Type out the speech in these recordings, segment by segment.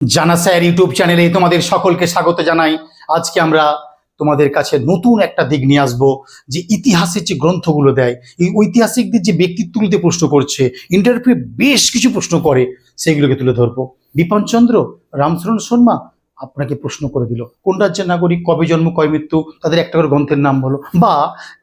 জানা sir YouTube চ্যানেলে তোমাদের সকলকে স্বাগত জানাই। আজকে আমরা তোমাদের কাছে নতুন একটা দিক নিয়ে আসব যে ইতিহাসের যে গ্রন্থগুলো দেয়, এই ঐতিহাসিকদের যে ব্যক্তিত্বগুলোতে প্রশ্ন করছে ইন্টারভিউ বেশ কিছু প্রশ্ন করে সেগুলোকে তুলে ধরবো। বিপিনচন্দ্র রামচরণ শর্মা আপনাকে প্রশ্ন করে দিল, কোন রাজ্যের নাগরিক, কবে জন্ম, কয় মৃত্যু, তাদের একটা করে গ্রন্থের নাম বলো, বা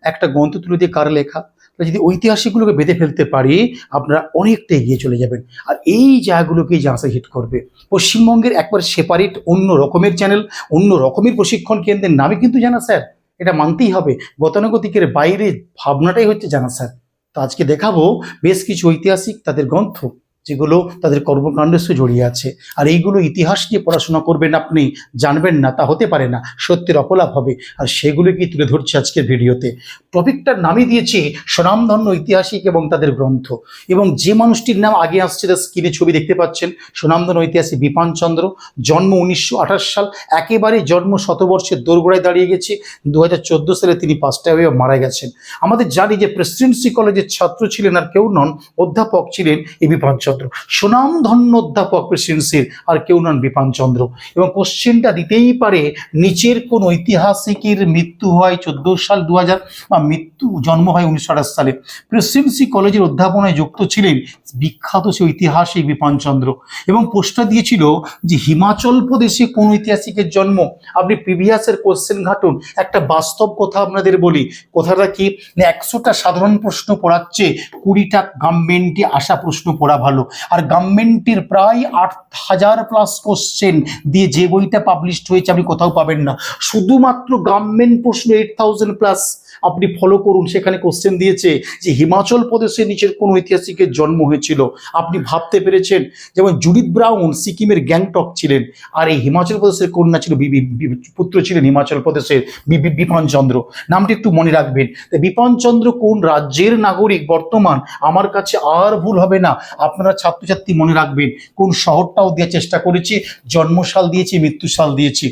একটা গ্রন্থ তুলে দিয়ে কার লেখা? যদি ঐতিহাসিকগুলোকে বেঁধে ফেলতে পারি, আপনারা অনেকটা এগিয়ে চলে যাবেন। আর এই জায়গাগুলোকেই জানাসা হিট করবে। পশ্চিমবঙ্গের একবার সেপারেট অন্য রকমের চ্যানেল অন্য রকমের প্রশিক্ষণ কেন্দ্রের নামে কিন্তু জানা স্যার। এটা মানতেই হবে। গতানুগতিকের বাইরে ভাবনাটাই হচ্ছে জানা স্যার। তো আজকে দেখাবো বেশ কিছু ঐতিহাসিক তাদের গ্রন্থ। যেগুলো তাদের কর্মকাণ্ডের সঙ্গে জড়িয়ে আছে। আর এইগুলো ইতিহাস নিয়ে পড়াশোনা করবেন আপনি, জানবেন না, তা হতে পারে না, সত্যের অপলাপ হবে। আর সেগুলোকেই তুলে ধরছে আজকের ভিডিওতে। টপিকটার নামই দিয়েছে, স্বনামধন্য ঐতিহাসিক এবং তাদের গ্রন্থ। এবং যে মানুষটির নাম আগে আসছে, তার স্ক্রিনে ছবি দেখতে পাচ্ছেন, স্বনামধন্য ঐতিহাসিক বিপান চন্দ্র। জন্ম উনিশশো আঠাশ সাল, একেবারে জন্ম শতবর্ষের দোরগোড়ায় দাঁড়িয়ে গেছে। দু হাজার চোদ্দ সালে তিনি পাঁচটা হয়ে মারা গেছেন। আমাদের জানি যে প্রেসিডেন্সি কলেজের ছাত্র ছিলেন আর কেউ নন, অধ্যাপক ছিলেন এই বিপানচন্দ্র সুনামধন্য অধ্যাপক প্রেসিডেন্সির আর কেউ নন বিপানচন্দ্র এবং কোশ্চেনটা দিতেই পারে, নিচের কোন ঐতিহাসিকের মৃত্যু হয় চোদ্দ সাল দু হাজার বা মৃত্যু, জন্ম হয় উনিশশো আঠাশ সালে। প্রেসিডেন্সি কলেজের অধ্যাপনায় যুক্ত ছিলেন বিখ্যাত সে ঐতিহাসিক বিপানচন্দ্র এবং পোস্টটা দিয়েছিল যে, হিমাচল প্রদেশে কোন ঐতিহাসিকের জন্ম? আপনি প্রিভিয়াসের কোশ্চেন ঘাটুন। একটা বাস্তব কথা আপনাদের বলি। কথাটা কি? একশোটা সাধারণ প্রশ্ন পড়াচ্ছে, কুড়িটা গভর্নমেন্টে আসা প্রশ্ন পড়া ভালো। আর গভর্নমেন্টের প্রায় আট হাজার প্লাস কোশ্চেন দিয়ে যে বইটা পাবলিশড হয়েছে আপনি কোথাও পাবেন না। শুধুমাত্র গভর্নমেন্ট প্রশ্ন এইট থাউজেন্ড প্লাস আপনি ফলো করুন, সেখানে কোশ্চেন দিয়েছে যে হিমাচল প্রদেশের নিচের কোন ঐতিহাসিকের জন্ম হয়েছিল। আপনি ভাবতে পেরেছেন? যেমন জুডিথ ব্রাউন সিকিমের গ্যাংটক ছিলেন, আর এই হিমাচল প্রদেশের কন্যা ছিল পুত্র ছিলেন হিমাচল প্রদেশের বিপানচন্দ্র নামটি একটু মনে রাখবেন। বিপানচন্দ্র কোন রাজ্যের নাগরিক? বর্তমান আমার কাছে আর ভুল হবে না। আপনারা ছাত্রছাত্রী মনে রাখবেন। কোন শহরটাও দেওয়ার চেষ্টা করেছি, জন্মসাল দিয়েছি, মৃত্যুসাল দিয়েছি।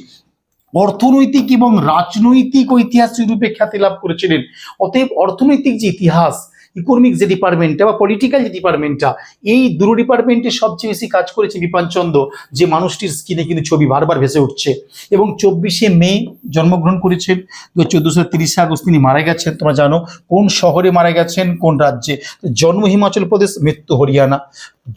অর্থনৈতিক এবং রাজনৈতিক ঐতিহাসিক রূপে খ্যাতি লাভ করেছিলেন। অতএব অর্থনৈতিক যে ইতিহাস ইকোনমিক যে ডিপার্টমেন্টটা বা পলিটিক্যাল যে ডিপার্টমেন্টটা এই দুটো ডিপার্টমেন্টে সবচেয়ে বেশি কাজ করেছে বিপানচন্দ্র যে মানুষটির স্কিনে কিন্তু ছবি বারবার ভেসে উঠছে। এবং চব্বিশে মে জন্মগ্রহণ করেছেন দু চোদ্দোশো তিরিশে আগস্ট তিনি মারা গেছেন, তোমরা জানো কোন শহরে মারা গেছেন, কোন রাজ্যে। জন্ম হিমাচল প্রদেশ, মৃত্যু হরিয়ানা।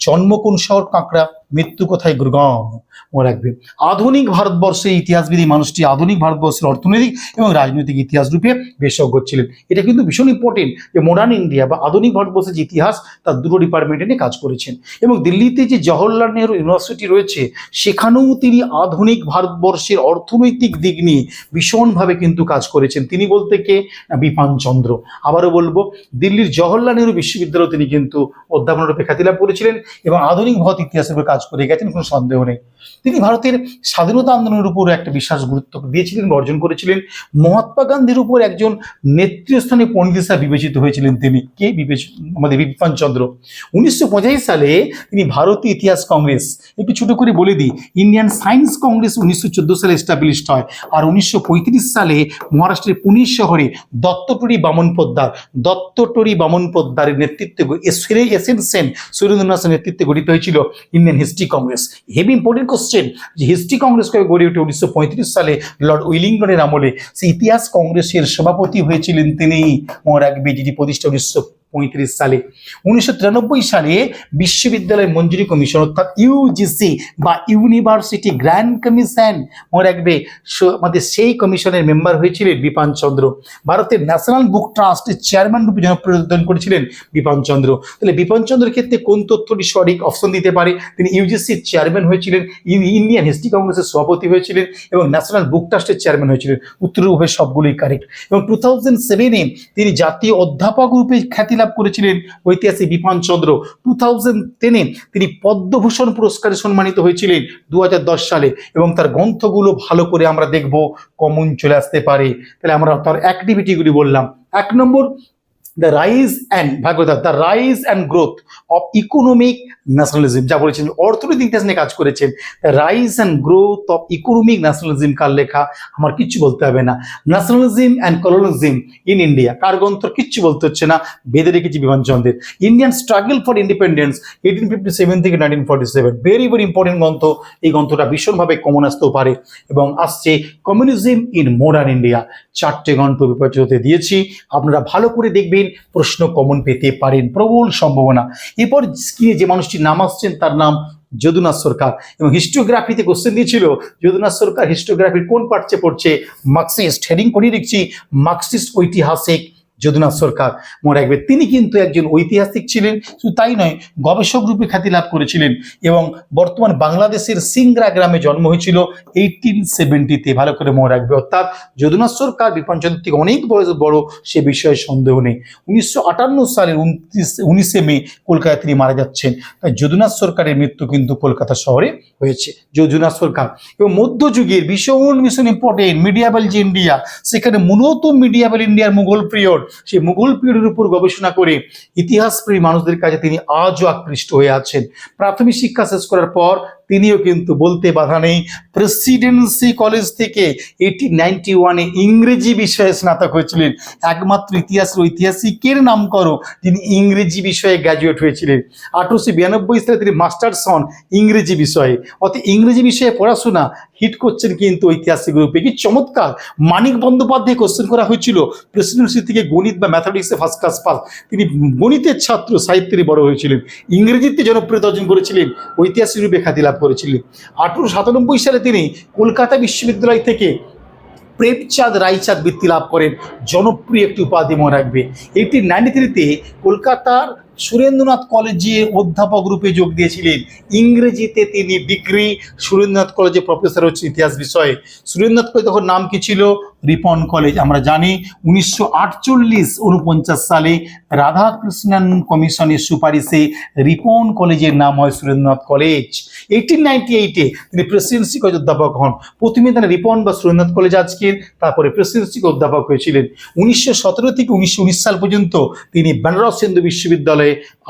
জন্ম কোন শহর কাঁকড়া, মৃত্যু কোথায় গুরগাঁও? মনে রাখবে। আধুনিক ভারতবর্ষে ইতিহাসবিদ মানুষটি আধুনিক ভারতবর্ষের অর্থনৈতিক এবং রাজনৈতিক ইতিহাস রূপে বিশেষজ্ঞ ছিলেন এটা কিন্তু ভীষণ ইম্পর্টেন্ট যে মডার্ন ইন্ডিয়া বা আধুনিক ভারতবর্ষের যে ইতিহাস, তার দুটো ডিপার্টমেন্টে নিয়ে কাজ করেছেন। এবং দিল্লিতে যে জওহরলাল নেহরু ইউনিভার্সিটি রয়েছে, সেখানেও তিনি আধুনিক ভারতবর্ষের অর্থনৈতিক দিক নিয়ে ভীষণভাবে কিন্তু কাজ করেছেন। তিনি বলতে কে? না বিপানচন্দ্র আবারও বলব, দিল্লির জওহরলাল নেহরু বিশ্ববিদ্যালয়ে তিনি কিন্তু অধ্যাপনারূপে খ্যাতি লাভ করেছিলেন। এবং আধুনিক ভারত ইতিহাসের উপর কাজ করে গেছেন কোনো সন্দেহ নেই। তিনি ভারতের স্বাধীনতা আন্দোলনের উপর একটা বিশেষ গুরুত্ব দিয়েছিলেন অর্জন করেছিলেন। মহাত্মা গান্ধীর উপর একজন নেতৃস্থানে পণ্ডিত হিসাবে বিবেচিত হয়েছিলেন তিনি। কে বিবেচিত আমাদের বিপিনচন্দ্র উনিশশো সালে তিনি ভারতীয় ইতিহাস কংগ্রেস, একটু ছোট করে বলে দিই, ইন্ডিয়ান সায়েন্স কংগ্রেস উনিশশো চোদ্দ সালে এস্টাবলিশড হয় আর উনিশশো পঁয়ত্রিশ সালে মহারাষ্ট্রের পুনে শহরে দত্তটরি বামন পোদ্দার দত্তটরি বামন পোদ্দারের নেতৃত্বে এস এন সেন সুরেন্দ্রনাথ সেনের নেতৃত্বে গঠিত হয়েছিল Indian History Congress. Heavy important question যে হিস্ট্রি কংগ্রেস কবে গড়ে ওঠে উনিশশো পঁয়ত্রিশ সালে লর্ড উইলিংটনের আমলে সেই ইতিহাস কংগ্রেসের সভাপতি হয়েছিলেন তিনি। মনে রাখবে যেটি প্রতিষ্ঠা উনিশশো পঁয়ত্রিশ সালে। উনিশশো তিরানব্বই সালে বিশ্ববিদ্যালয় মঞ্জুরি কমিশন, অর্থাৎ ইউজিসি বা ইউনিভার্সিটি গ্র্যান্ড কমিশন মনে রাখবে আমাদের সেই কমিশনের মেম্বার হয়েছিলেন বিপান চন্দ্র। ভারতের ন্যাশনাল বুক ট্রাস্টের চেয়ারম্যান রূপে জনপ্রদান করেছিলেন বিপান চন্দ্র। তাহলে বিপান চন্দ্রের ক্ষেত্রে কোন তথ্যটি সঠিক অপশন দিতে পারে? তিনি ইউজিসির চেয়ারম্যান হয়েছিলেন ইন্ডিয়ান হিস্ট্রি কংগ্রেসের সভাপতি হয়েছিলেন এবং ন্যাশনাল বুক ট্রাস্টের চেয়ারম্যান হয়েছিলেন। উত্তর উভয় সবগুলোই কারেক্ট এবং টু থাউজেন্ড সেভেনে তিনি জাতীয় অধ্যাপক রূপে খ্যাতি লাভ করেছিলেন ঐতিহাসিক বিপান চন্দ্র। টু থাউজেন্ড টেনে তিনি পদ্মভূষণ পুরস্কারে সম্মানিত হয়েছিলেন দু হাজার দশ সালে এবং তার গ্রন্থগুলো ভালো করে আমরা দেখব, কমন চলে আসতে পারে। তাহলে আমরা তার অ্যাক্টিভিটিগুলি বললাম। এক নম্বর the rise and Bhagavata the rise and growth of economic nationalism যা বলেছেন, অর্থনৈতিক ইতিহাস নিয়ে কাজ করেছেন। The rise and growth of economic nationalism কার লেখা? আমার কিচ্ছু বলতে হবে না। Nationalism and colonialism in India কার গ্রন্থ? কিচ্ছু বলতে হচ্ছে না। বেঁধে রেখেছি বিমানচন্দ্রের Indian struggle for independence eighteen fifty seven থেকে nineteen forty seven very very important গ্রন্থ। এই গ্রন্থটা ভীষণভাবে কমন আসতেও পারে এবং আসছে কমিউনিজম ইন মডার্ন ইন্ডিয়া চারটে গ্রন্থ বিপর্যয় দিয়েছি। আপনারা ভালো করে দেখবেন। প্রশ্ন কমন পেতে পারেন, প্রবল সম্ভাবনা। এরপর স্ক্রিনে যে মানুষটি নাম আসছেন, তার নাম যদুনাথ সরকার। এবং হিস্টোগ্রাফিতে কোশ্চেন দিয়েছিল, যদুনাথ সরকার হিস্টোগ্রাফির কোন পার্টে পড়ছে? মার্কসিস্ট হেডিং করিয়ে দেখছি মার্কসিস্ট ঐতিহাসিক যদুনাথ সরকার মনে রাখবে তিনি কিন্তু একজন ঐতিহাসিক ছিলেন, শুধু তাই নয়, গবেষক রূপে খ্যাতি লাভ করেছিলেন এবং বর্তমান বাংলাদেশের সিংরা গ্রামে জন্ম হয়েছিল এইটিন সেভেন্টিতে ভালো করে মনে রাখবে, অর্থাৎ যদুনাথ সরকার বিপঞ্চন্দ্র থেকে অনেক বয়স বড় সে বিষয়ে সন্দেহ নেই। উনিশশো আটান্ন সালের উনত্রিশ, উনিশে মে কলকাতায় তিনি মারা যাচ্ছেন। তাই যদুনাথ সরকারের মৃত্যু কিন্তু কলকাতা শহরে হয়েছে, যদুনাথ সরকার। এবং মধ্যযুগের ভীষণ ভীষণ ইম্পর্টেন্ট মিডিয়াবেল যে ইন্ডিয়া সেখানে মূলত মিডিয়াবেল ইন্ডিয়ার মুঘল পিরিয়ড সেই মুঘল পিরিয়ডের উপর গবেষণা করে ইতিহাসপ্রেমী মানুষদের কাছে তিনি আজও আকৃষ্ট হয়ে আছেন। প্রাথমিক শিক্ষা শেষ করার পর তিনিও কিন্তু বলতে বাধা নেই। প্রেসিডেন্সি কলেজ থেকে এইটি নাইনটি ওয়ানে ইংরেজি বিষয়ে স্নাতক হয়েছিলেন। একমাত্র ইতিহাসের ঐতিহাসিকের নাম করো যিনি ইংরেজি বিষয়ে গ্র্যাজুয়েট হয়েছিলেন। আঠারোশো বিরানব্বই সালে তিনি মাস্টার্স হন ইংরেজি বিষয়ে। অর্থাৎ ইংরেজি বিষয়ে পড়াশোনা হিট করছেন কিন্তু ঐতিহাসিক রূপে। কি চমৎকার! মানিক বন্দ্যোপাধ্যায় কোশ্চেন করা হয়েছিল। প্রেসিডেন্সি থেকে গণিত বা ম্যাথামেটিক্সে ফার্স্ট ক্লাস পাস তিনি গণিতের ছাত্র, সাহিত্যেরই বড় হয়েছিলেন। ইংরেজিতে জনপ্রিয়তা অর্জন করেছিলেন। ঐতিহাসিক রূপে খ্যাতি লাভ করেছিলেন। আঠারোশো সাতানব্বই সালে তিনি কলকাতা বিশ্ববিদ্যালয় থেকে প্রেমচাঁদ রায়চাঁদ বৃত্তি লাভ করেন। জনপ্রিয় একটি উপাধি মনে রাখবে। এইটি নাইনটি থ্রিতে কলকাতার সুরেন্দ্রনাথ কলেজে অধ্যাপক রূপে যোগ দিয়েছিলেন। ইংরেজিতে তিনি ডিগ্রি, সুরেন্দ্রনাথ কলেজে প্রফেসর হচ্ছে ইতিহাস বিষয়ে। সুরেন্দ্রনাথ কলেজ তখন নাম কি ছিল? Ripon college. আমরা জানি উনিশশো আটচল্লিশ সালে রাধাকৃষ্ণন কমিশনের সুপারিশে রিপন কলেজের নাম হয় সুরেন্দ্রনাথ কলেজ। এইটিন নাইনটি এইটে তিনি প্রেসিডেন্সি কলেজ অধ্যাপক হন। প্রথমে তিনি রিপন বা সুরেন্দ্রনাথ কলেজ আজকের, তারপরে প্রেসিডেন্সি অধ্যাপক হয়েছিলেন। উনিশশো সতেরো থেকে উনিশশো উনিশ সাল পর্যন্ত তিনি বেনারস হিন্দু বিশ্ববিদ্যালয়ে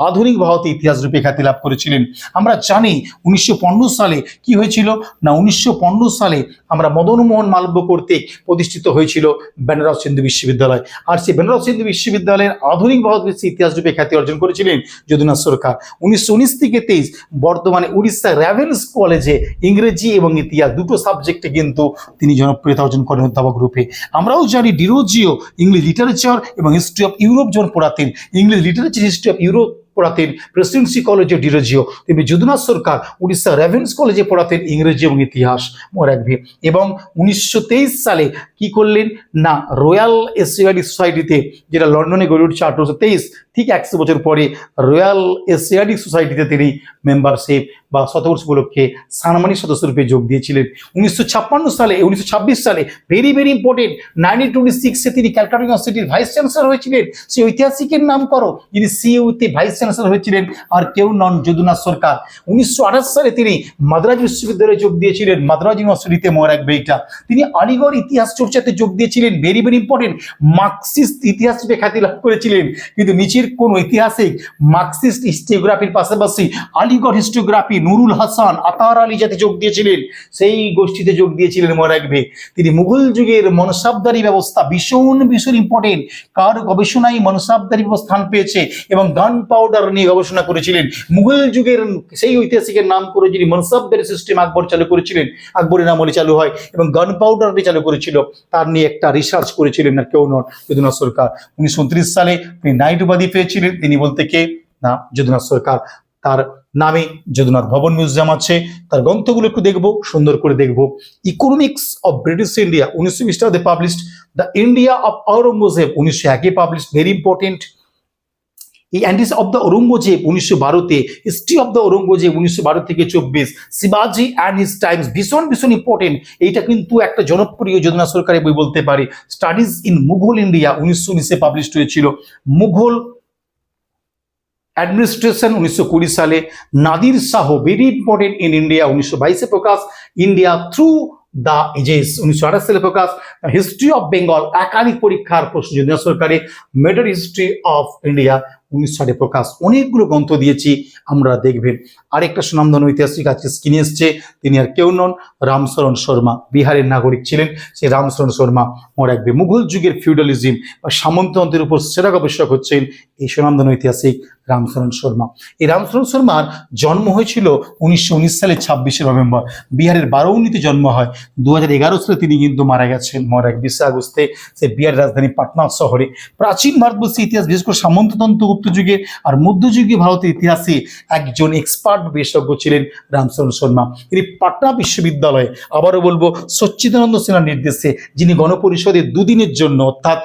আধুনিক ভারতে ইতিহাস রূপে খ্যাতি লাভ করেছিলেন। আমরা জানি উনিশশো সালে কি হয়েছিল? না, উনিশশো পনেরো সালে আমরা মদনমোহন মালব্য কর্তৃক প্রতিষ্ঠিত হয়েছিল বেনারস হিন্দু বিশ্ববিদ্যালয়। আর সেই বেনারস হিন্দু বিশ্ববিদ্যালয়ের আধুনিক ভারতবর্ষে ইতিহাস রূপে খ্যাতি অর্জন করেছিলেন যদুনাথ সরকার। উনিশশো উনিশ থেকে তেইশ বর্তমানে উড়িষ্যা র্যাভেন্স কলেজে ইংরেজি এবং ইতিহাস দুটো সাবজেক্টে কিন্তু তিনি জনপ্রিয়তা অর্জন করেন অধ্যাপক রূপে। আমরাও জানি ডিরোজিও ইংলিশ লিটারেচার এবং হিস্ট্রি অফ ইউরোপ যখন পড়াতেন, English literature, history of Europe পড়াতেন প্রেসিডেন্সি কলেজে ডিরোজিও তেমনি যদুনাথ সরকার, উড়িষ্যা রেভেন্স কলেজে পড়াতেন ইংরেজি এবং ইতিহাস। মনে রাখবে। এবং উনিশশো তেইশ সালে কি করলেন? না রয়্যাল এশিয়াটিক সোসাইটিতে যেটা লন্ডনে গড়ে উঠছে আঠারোশো তেইশ ঠিক একশো বছর পরে রয়্যাল এশিয়াটিক সোসাইটিতে তিনি মেম্বারশিপ বা শতবর্ষ উপলক্ষে সানমানিক সদস্য রূপে যোগ দিয়েছিলেন। উনিশশো ছাপ্পান্ন সালে, উনিশশো ছাব্বিশ সালে very very important nineteen twenty সিক্সে তিনি ক্যালকাটা ইউনিভার্সিটির ভাইস চ্যান্সেলর হয়েছিলেন। সেই ঐতিহাসিকের নাম করো, যিনি সিইউতে ভাইস চ্যান্সেলর হয়েছিলেন আর কেউ নন যদুনাথ সরকার। উনিশশো আঠাশ সালে তিনি মাদ্রাজ বিশ্ববিদ্যালয়ে যোগ দিয়েছিলেন, মাদ্রাজ ইউনিভার্সিটিতে মনে রাখবে এইটা তিনি আলিগড় ইতিহাস চর্চাতে যোগ দিয়েছিলেন ভেরি ভেরি ইম্পর্টেন্ট মার্কসিস্ট ইতিহাস রূপে খ্যাতি লাভ করেছিলেন। কিন্তু নিচের কোন ঐতিহাসিক, মার্কসিস্ট হিস্টোগ্রাফির পাশাপাশি আলিগড় হিস্টোগ্রাফি নুরুল হাসান আতার আলী যাতে যোগ দিয়েছিলেন। সেই গোষ্ঠীতে যোগ দিয়েছিলেন মনে রাখবে তিনি মুঘল যুগের মনসাবদারি ব্যবস্থা ভীষণ ভীষণ ইম্পর্টেন্ট কার গবেষণায় মনসাবদারি স্থান পেয়েছে এবং গান পাউডার নিয়ে গবেষণা করেছিলেন। মুঘল যুগের সেই ঐতিহাসিকের নাম করে যিনি মনসাবদারি সিস্টেম আকবর চালু করেছিলেন, আকবরের নাম বলে চালু হয় এবং গান পাউডার নিয়ে চালু করেছিল। তার নিয়ে একটা রিসার্চ করেছিলেন না কেউ নন, যদুনাথ সরকার। উনিশশো উনত্রিশ সালে তিনি নাইট উপাধি পেয়েছিলেন। তিনি বলতে কে? না, যদুনাথ সরকার। তার নামে যদুনাথ ভবন মিউজিয়াম আছে। তার গ্রন্থগুলো একটু দেখব, সুন্দর করে দেখব। ইকোনমিক্স অফ ব্রিটিশ ইন্ডিয়া উনিশশো বিশ they published the India of Aurangzeb উনিশশো একে পাবলিশ ভেরি ইম্পর্টেন্ট এই অ্যান্টিস অফ দ্য ঔরঙ্গজেব উনিশশো বারোতে। হিস্ট্রি অফ দ্য ঔরঙ্গজেব উনিশশো বারো থেকে চব্বিশ। শিবাজি অ্যান্ড হিস টাইমস ভীষণ ভীষণ ইম্পর্টেন্ট এইটা কিন্তু একটা জনপ্রিয় যোজনা সরকারের বই বলতে পারি। স্টাডিজ ইন মুঘল ইন্ডিয়া উনিশশো উনিশে পাবলিশ হয়েছিল। মুঘল অ্যাডমিনিস্ট্রেশন উনিশশো কুড়ি সালে Nadir Shah very important in India উনিশশো বাইশে প্রকাশ, ইন্ডিয়া থ্রু দ্য এজেস উনিশশো আঠাশ সালে প্রকাশ হিস্ট্রি অফ বেঙ্গল একাধিক পরীক্ষার প্রশ্ন সরকারে মেডার হিস্ট্রি অফ ইন্ডিয়া উনিশ সালে প্রকাশ। অনেকগুলো গ্রন্থ দিয়েছি, আমরা দেখবেন। আরেকটা সুনামধন ঐতিহাসিক আজকে স্ক্রিনে এসছে, তিনি আর কেউ নন, রামচরণ শর্মা। বিহারের নাগরিক ছিলেন সেই রামচরণ শর্মা মনে রাখবে মুঘল যুগের ফিউডালিজম বা সামন্ততন্ত্রের উপর সেরা গবেষক হচ্ছেন এই সুনামধন ঐতিহাসিক রামচরণ শর্মা। এই রামচরণ শর্মার জন্ম হয়েছিল উনিশশো উনিশ সালের ছাব্বিশে নভেম্বর। বিহারের বারৌনিতে জন্ম হয়। দু হাজার এগারো সালে তিনি কিন্তু মারা গেছেন, মরা বিশে আগস্টে। সে বিহারের রাজধানী পাটনা শহরে। প্রাচীন ভারতবর্ষের ইতিহাস, বিশেষ করে সামন্ততন্ত্র গুপ্ত আর মধ্যযুগে ভারতের ইতিহাসে একজন এক্সপার্ট বিশেষজ্ঞ ছিলেন রামচরণ শর্মা। তিনি পাটনা বিশ্ববিদ্যালয়ে, আবারও বলব, সচ্চিদানন্দ সেনার নির্দেশে, যিনি গণপরিষদের দুদিনের জন্য, অর্থাৎ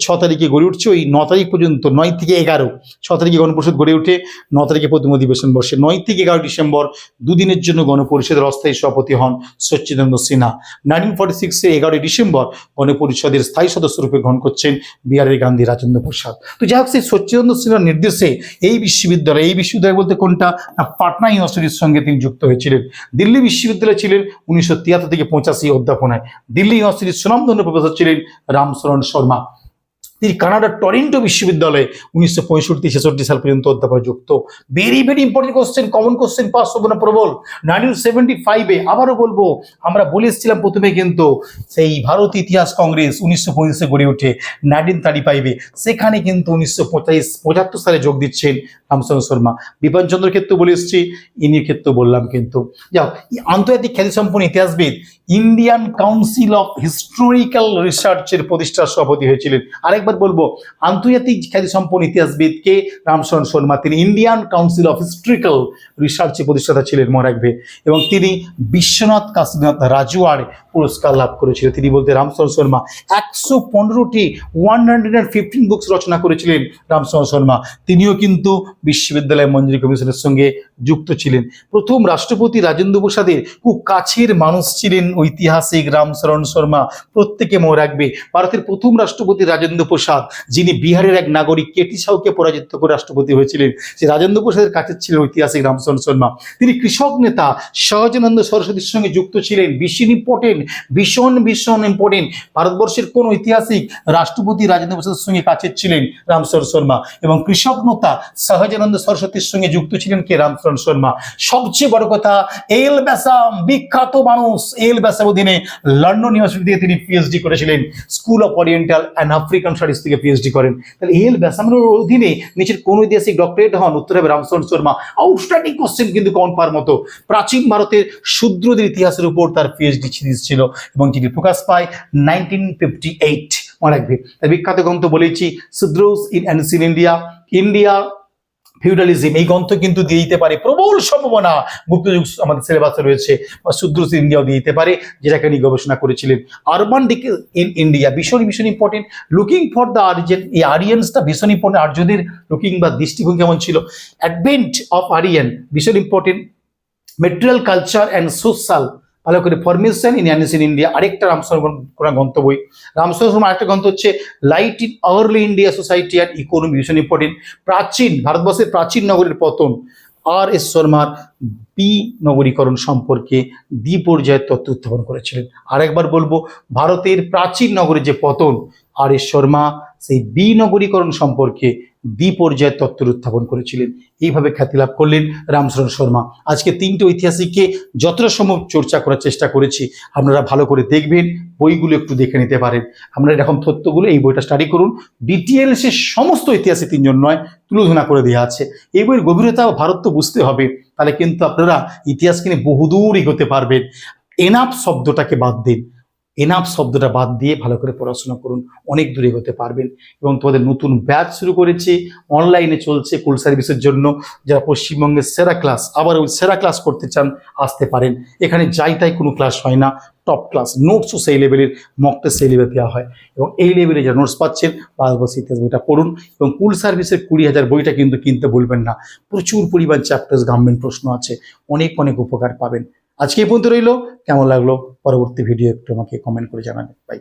ছ- তারিখে গড়ে উঠছে, ওই ন তারিখ পর্যন্ত, নয় থেকে এগারো, ছ তারিখে গণপরিষদ গড়ে উঠে ন তারিখে প্রথম অধিবেশন বসে, নয় থেকে এগারো ডিসেম্বর, দুদিনের জন্য গণপরিষদের অস্থায়ী সভাপতি হন সচ্চিদানন্দ সিনহা নাইনটিন ফর্টি সিক্সে এগারোই ডিসেম্বর, গণপরিষদের স্থায়ী সদস্য রূপে গ্রহণ করছেন বিহারের গান্ধী রাজেন্দ্র প্রসাদ। তো যাই হোক, সেই সচ্চিদানন্দ সিনহার নির্দেশে এই বিশ্ববিদ্যালয় এই বিশ্ববিদ্যালয় বলতে কোনটা? না, পাটনা ইউনিভার্সিটির সঙ্গে তিনি যুক্ত হয়েছিলেন। দিল্লি বিশ্ববিদ্যালয়ে ছিলেন উনিশশো তিয়াত্তর থেকে পঁচাশি অধ্যাপনায়। দিল্লি ইউনিভার্সিটির সুনামধন্য প্রফেসর ছিলেন রামচরণ শর্মা। তিনি কানাডার টরিন্টো বিশ্ববিদ্যালয়ে উনিশশো পঁয়ষট্টি ছেষট্টি সাল পর্যন্ত অধ্যাপনা যুক্ত very very important question common question pass হবে না, প্রবল। নাইনটিন সেভেন্টি ফাইভে আবারও বলব, আমরা বলে এসেছিলাম প্রথমে কিন্তু সেই ভারত ইতিহাস কংগ্রেস উনিশশো পঁচিশে গড়ে ওঠে নাইনটিন থার্টি ফাইভে সেখানে কিন্তু উনিশশো পঁচাশ পঁচাত্তর সালে যোগ দিচ্ছেন রামচন্দ্র শর্মা। বিপিনচন্দ্রের ক্ষেত্রে বলে এসেছি ইনির ক্ষেত্রে বললাম কিন্তু। যাও আন্তর্জাতিক খ্যাতিসম্পন্ন ইতিহাসবিদ ইন্ডিয়ান কাউন্সিল অফ হিস্টোরিক্যাল রিসার্চের প্রতিষ্ঠার সভাপতি হয়েছিলেন। আরেকবার বলব। আন্তর্জাতিক খ্যাতিসম্পন্ন ইতিহাসবিদ কে রামচরণ শর্মা। তিনি ইন্ডিয়ান কাউন্সিল অফ হিস্ট্রিক্যাল রিসার্চের প্রতিষ্ঠাতা ছিলেন, মনে রাখবে। এবং তিনি বিশ্বনাথ কাশীনাথ রাজুয়ার পুরস্কার লাভ করেছিলেন। তিনি বলতে রামচরণ শর্মা একশো পনেরোটি one hundred and fifteen books রচনা করেছিলেন রামচরণ শর্মা। তিনিও কিন্তু বিশ্ববিদ্যালয় মঞ্জুরি কমিশনের সঙ্গে যুক্ত ছিলেন। প্রথম রাষ্ট্রপতি রাজেন্দ্র প্রসাদের খুব কাছের মানুষ ছিলেন ঐতিহাসিক রামচরণ শর্মা। প্রত্যেকে মনে রাখবে, ভারতের প্রথম রাষ্ট্রপতি রাজেন্দ্র প্রসাদ, যিনি বিহারের এক নাগরিক, কেটি সাউকে পরাজিত করে রাষ্ট্রপতি হয়েছিলেন। সে রাজেন্দ্র প্রসাদের কাছে ছিলেন ঐতিহাসিক রামচরণ শর্মা। তিনি কৃষক নেতা, সহজানন্দ সরস্বতীর সঙ্গে যুক্ত ছিলেন। ভীষণ ইম্পর্টেন্ট ভীষণ ভীষণ ইম্পর্টেন্ট ভারতবর্ষের কোন ঐতিহাসিক রাষ্ট্রপতি রাজেন্দ্র প্রসাদের সঙ্গে কাছে ছিলেন রামচরণ শর্মা এবং কৃষক নেতা, সহজানন্দ সরস্বতীর সঙ্গে যুক্ত ছিলেন কে রামচরণ শর্মা? সবচেয়ে বড় কথা, এল ব্যাসাম, বিখ্যাত মানুষ, এল ব্যাসাম অধীনে লন্ডন ইউনিভার্সিটি থেকে তিনি পিএইচডি করেছিলেন। School of oriental and African studies থেকে পিএইচডি করেন। তাহলে এল ব্যাসামের অধীনে নিচের কোন ঐতিহাসিক ডক্টরেট হন উত্তর হবে রামচরণ শর্মা। আউটস্ট্যান্ডিং কোশ্চেন কিন্তু কনফার মতো। প্রাচীন ভারতের শূদ্রদের ইতিহাসের উপর তার পিএইচডি সিরিজ ছিল এবং তিনি প্রকাশ পায় নাইনটিন ফিফটি এইট মনে রাখবে। বিখ্যাত গ্রন্থ বলেছি Shudras in ancient India India feudalism, এই গ্রন্থ কিন্তু দিয়ে দিতে পারে প্রবল সম্ভাবনা। গুপ্তযুগ আমাদের সিলেবাসে রয়েছে, বা শুদ্রস ইন্ডিয়াও দিয়ে দিতে পারে, যেটাকে নিয়ে গবেষণা করেছিলেন। আরবান ডিকে ইন ইন্ডিয়া, ভীষণ ভীষণ ইম্পর্টেন্ট লুকিং ফর দ্য আরিজেন এই আরিয়ানসটা ভীষণ ইম্পর্টেন্ট আর্যদের লুকিং বা দৃষ্টিভঙ্গি কেমন ছিল? অ্যাডভেন্ট অফ আরিয়ান ভীষণ important material culture and social ভালো করে formation in ancient in India আরেকটা রামস্বরণ কোন গ্রন্থ বই রামস্বরণ আরেকটা গ্রন্থ হচ্ছে light in early India society and economy ভীষণ ইম্পর্টেন্ট প্রাচীন, ভারতবর্ষের প্রাচীন নগরের পতন, আর এস শর্মার বি নগরীকরণ সম্পর্কে দ্বি পর্যায়ের তত্ত্ব উত্থাপন করেছিলেন। আরেকবার বলব, ভারতের প্রাচীন নগরের যে পতন, আর এস শর্মা সেই বি নগরীকরণ সম্পর্কে দ্বি পর্যায়ের তত্ত্বের উত্থাপন করেছিলেন। এইভাবে খ্যাতি লাভ করলেন রামচরণ শর্মা। আজকে তিনটে ঐতিহাসিককে যতটা সম্ভব চর্চা করার চেষ্টা করেছি। আপনারা ভালো করে দেখবেন, বইগুলো একটু দেখে নিতে পারেন। আপনারা এরকম তথ্যগুলো এই বইটা স্টাডি করুন। ডিটেলসে সমস্ত ইতিহাসে তিনজন নয়, তুলোধনা করে দেওয়া আছে। এই বইয়ের গভীরতা ভারত তো বুঝতে হবে। তাহলে কিন্তু আপনারা ইতিহাস কিনে বহুদূর এগোতে পারবেন। এনাফ শব্দটাকে বাদ দিন। এনাফ শব্দটা বাদ দিয়ে ভালো করে পড়াশোনা করুন, অনেক দূরে এগোতে পারবেন। এবং তোমাদের নতুন ব্যাচ শুরু করেছি অনলাইনে চলছে কুল সার্ভিসের জন্য। যারা পশ্চিমবঙ্গের সেরা ক্লাস আবার ওই সেরা ক্লাস করতে চান, আসতে পারেন। এখানে যাই তাই কোনো ক্লাস হয় না টপ ক্লাস নোটসও সেই লেভেলের মক টেস্ট সেই লেভেলে দেওয়া হয়। এবং এই লেভেলে যারা নোটস পাচ্ছেন ভারতবর্ষ ইতিহাস বইটা পড়ুন। এবং কুল সার্ভিসের কুড়ি হাজার বইটা কিন্তু কিনতে বলবেন না। প্রচুর পরিমাণ চ্যাপ্টার্স গভর্নমেন্ট প্রশ্ন আছে, অনেক অনেক উপকার পাবেন। আজকে এই পর্যন্ত রইল। কেমন লাগল? পরবর্তী ভিডিও একটু আমাকে কমেন্ট করে জানাবেন বাই